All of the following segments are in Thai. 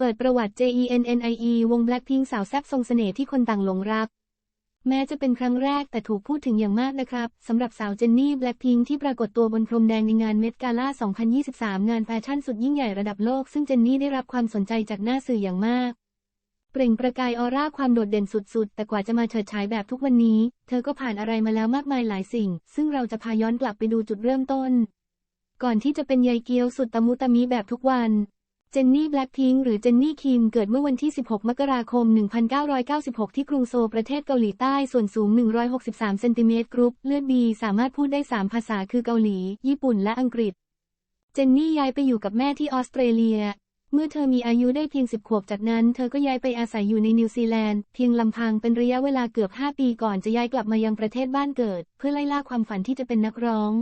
เปิดประวัติ JENNIE วง Blackpink สาวแซ่บทรงเสน่ห์ที่คนต่างหลงรัก แม้จะเป็นครั้งแรกแต่ถูกพูดถึงอย่างมากนะครับสำหรับสาวเจนนี่แบล็คพิงที่ปรากฏตัวบนพรมแดงในงานเมดกาล่า 2023 งานแฟชั่นสุดยิ่งใหญ่ระดับโลก ซึ่งเจนนี่ได้รับความสนใจจากหน้าสื่ออย่างมาก เปล่งประกายออร่าความโดดเด่นสุดๆ แต่กว่าจะมาเฉิดฉายแบบทุกวันนี้ เธอก็ผ่านอะไรมาแล้วมากมายหลายสิ่ง ซึ่งเราจะพาย้อนกลับไปดูจุดเริ่มต้น ก่อนที่จะเป็นยายเกียวสุดตะมุตะมิแบบทุกวัน เจนนี่แบล็คพิงหรือเจนนี่คิมเกิดเมื่อวันที่ 16 มกราคม 1996 ที่กรุงโซลประเทศเกาหลีใต้ ส่วนสูง 163 เซนติเมตรกรุ๊ปเลือดดีสามารถพูดได้ 3 ภาษาคือเกาหลี ญี่ปุ่นและอังกฤษ เจนนี่ย้ายไปอยู่กับแม่ที่ออสเตรเลีย เมื่อเธอมีอายุได้เพียง 10 ขวบจากนั้น เธอก็ย้ายไปอาศัยอยู่ในนิวซีแลนด์เพียงลำพังเป็นระยะเวลาเกือบ 5 ปีก่อนจะย้ายกลับมายังประเทศบ้านเกิด เพื่อไล่ล่าความฝันที่จะเป็นนักร้อง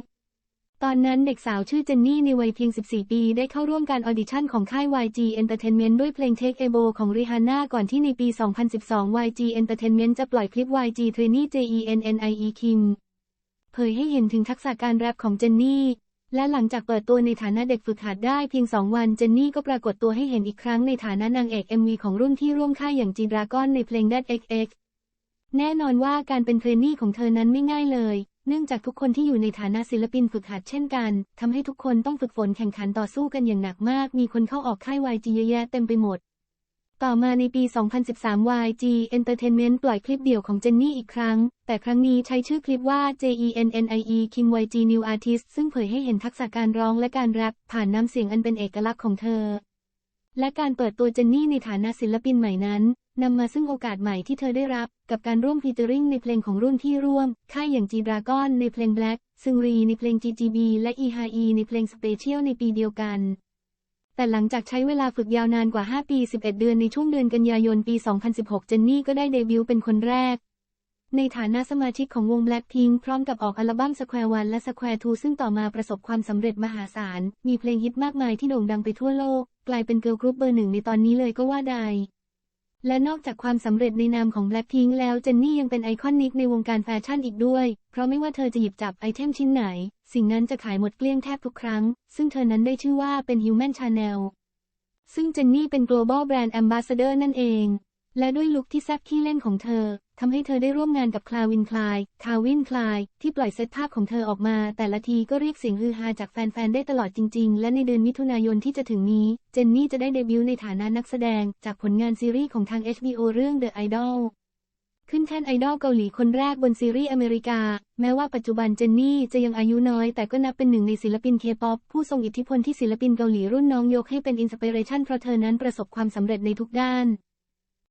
ตอนนั้นเด็กสาวชื่อเจนนี่ในวัยเพียง 14 ปี ได้เข้าร่วมการออดิชั่นของค่าย YG Entertainment ด้วยเพลง Take a Bow ของ Rihanna ก่อนที่ในปี 2012 YG Entertainment จะปล่อยคลิป YG Trainee JENNIE Kim เผยให้เห็นถึงทักษะการแรปของเจนนี่ และหลังจากเปิดตัวในฐานะเด็กฝึกหัดได้เพียง 2 วันเจนนี่ก็ปรากฏตัวให้เห็นอีกครั้งในฐานะนางเอก MV ของรุ่นที่ร่วมค่ายอย่าง G Dragon ในเพลง Dead XX แน่นอนว่าการเป็นเทรนนี่ของเธอนั้นไม่ง่ายเลย เนื่องจากทุกคนที่อยู่ในฐานะศิลปินฝึกหัดเช่นกันทำให้ทุกคนต้องฝึกฝนแข่งขันต่อสู้กันอย่างหนักมาก มีคนเข้าออกค่าย YG เยอะแยะเต็มไปหมด ต่อมาในปี 2013 YG Entertainment ปล่อยคลิปเดี่ยวของเจนนี่อีกครั้ง แต่ครั้งนี้ใช้ชื่อคลิปว่า JENNIE Kim YG New Artist ซึ่งเผยให้เห็นทักษะการร้องและการแรปผ่านน้ำเสียงอันเป็นเอกลักษณ์ของเธอ และการเปิดตัวเจนนี่ในฐานะศิลปินใหม่นั้น นำมาซึ่งโอกาสใหม่ที่เธอได้รับ กับการร่วมฟีเจอริงในเพลงของรุ่นที่ร่วม ค่ายอย่าง G Dragon ในเพลง Black ซึงรีในเพลง GGB และ e h e ในเพลง Special ในปีเดียวกัน แต่หลังจากใช้เวลาฝึกยาวนานกว่า 5 ปี 11 เดือนในช่วงเดือนกันยายนปี 2016 เจนนี่ก็ได้เดบิวต์เป็นคนแรก ในฐานะสมาชิกของวง Blackpink พร้อมกับออกอัลบั้ม Square One และ Square Two ซึ่งต่อมาประสบความสำเร็จมหาศาล มีเพลงฮิตมากมายที่โด่งดังไปทั่วโลก กลายเป็นเกิร์ลกรุ๊ปเบอร์หนึ่งในตอนนี้เลยก็ว่าได้ และนอกจากความสำเร็จในนามของแบล็คพิงแล้วเจนนี่ยังเป็นไอคอนิกในวงการแฟชั่นอีกด้วย เพราะไม่ว่าเธอจะหยิบจับไอเทมชิ้นไหน สิ่งนั้นจะขายหมดเกลี้ยงแทบทุกครั้ง ซึ่งเธอนั้นได้ชื่อว่าเป็นฮิวแมนชาแนลซึ่งเจนนี่เป็น global brand ambassador นั่นเอง และด้วยลุคที่แซ่บขี้เล่นของเธอทำให้เธอได้ร่วมงานกับคลาวินคลาย คาวินคลาย ที่ปล่อยเซตภาพของเธอออกมา แต่ละทีก็เรียกเสียงฮือฮาจากแฟนๆ ได้ตลอดจริงๆ และในเดือนมิถุนายนที่จะถึงนี้ เจนนี่จะได้เดบิวต์ในฐานะนักแสดง จากผลงานซีรีส์ของทาง HBO เรื่อง The Idol ขึ้นแท่นไอดอลเกาหลีคนแรกบนซีรีส์อเมริกา แม้ว่าปัจจุบันเจนนี่จะยังอายุน้อย แต่ก็นับเป็นหนึ่งในศิลปินเคป๊อปผู้ทรงอิทธิพลที่ศิลปินเกาหลีรุ่นน้องยกให้เป็นอินสปิเรชันเพราะเธอนั้นประสบความสำเร็จในทุกด้าน